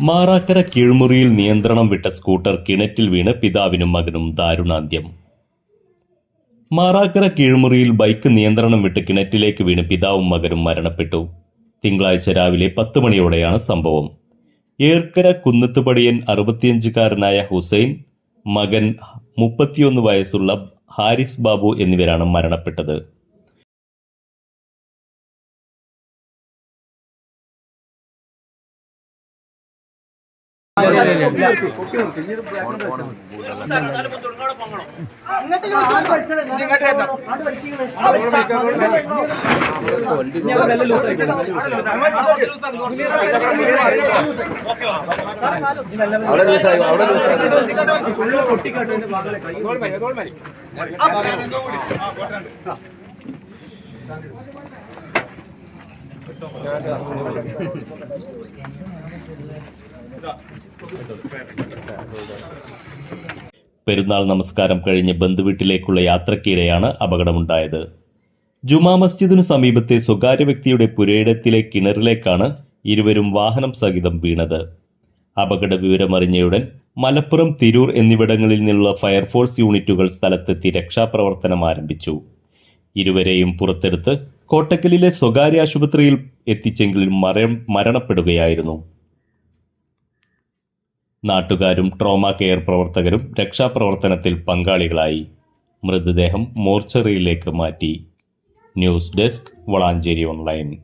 മാറാക്കര കീഴ്മുറിയിൽ നിയന്ത്രണം വിട്ട സ്കൂട്ടർ കിണറ്റിൽ വീണ് പിതാവിനും മകനും ദാരുണാന്ത്യം. മാറാക്കര കീഴ്മുറിയിൽ ബൈക്ക് നിയന്ത്രണം വിട്ട് കിണറ്റിലേക്ക് വീണ് പിതാവും മകനും മരണപ്പെട്ടു. തിങ്കളാഴ്ച രാവിലെ പത്ത് മണിയോടെയാണ് സംഭവം. ഏർക്കര കുന്നത്തുപടിയൻ അറുപത്തിയഞ്ചുകാരനായ ഹുസൈൻ മകൻ മുപ്പത്തിയൊന്ന് വയസ്സുള്ള ഹാരിസ് ബാബു എന്നിവരാണ് മരണപ്പെട്ടത്. അവിടെ ദിവസമായി അവിടെ ലൂസായി പെരുന്നാൾ നമസ്കാരം കഴിഞ്ഞ് ബന്ധുവീട്ടിലേക്കുള്ള യാത്രക്കിടെയാണ് അപകടമുണ്ടായത്. ജുമാ മസ്ജിദിനു സമീപത്തെ സ്വകാര്യ വ്യക്തിയുടെ പുരയിടത്തിലെ കിണറിലേക്കാണ് ഇരുവരും വാഹനം സഹിതം വീണത്. അപകട വിവരമറിഞ്ഞയുടൻ മലപ്പുറം തിരൂർ എന്നിവിടങ്ങളിൽ നിന്നുള്ള ഫയർഫോഴ്സ് യൂണിറ്റുകൾ സ്ഥലത്തെത്തി രക്ഷാപ്രവർത്തനം ആരംഭിച്ചു. ഇരുവരെയും പുറത്തെടുത്ത് കോട്ടക്കലിലെ സ്വകാര്യ ആശുപത്രിയിൽ എത്തിച്ചെങ്കിലും മര മരണപ്പെടുകയായിരുന്നു. നാട്ടുകാരും ട്രോമ കെയർ പ്രവർത്തകരും രക്ഷാപ്രവർത്തനത്തിൽ പങ്കാളികളായി. മൃതദേഹം മോർച്ചറിയിലേക്ക് മാറ്റി. News desk Valanchery online.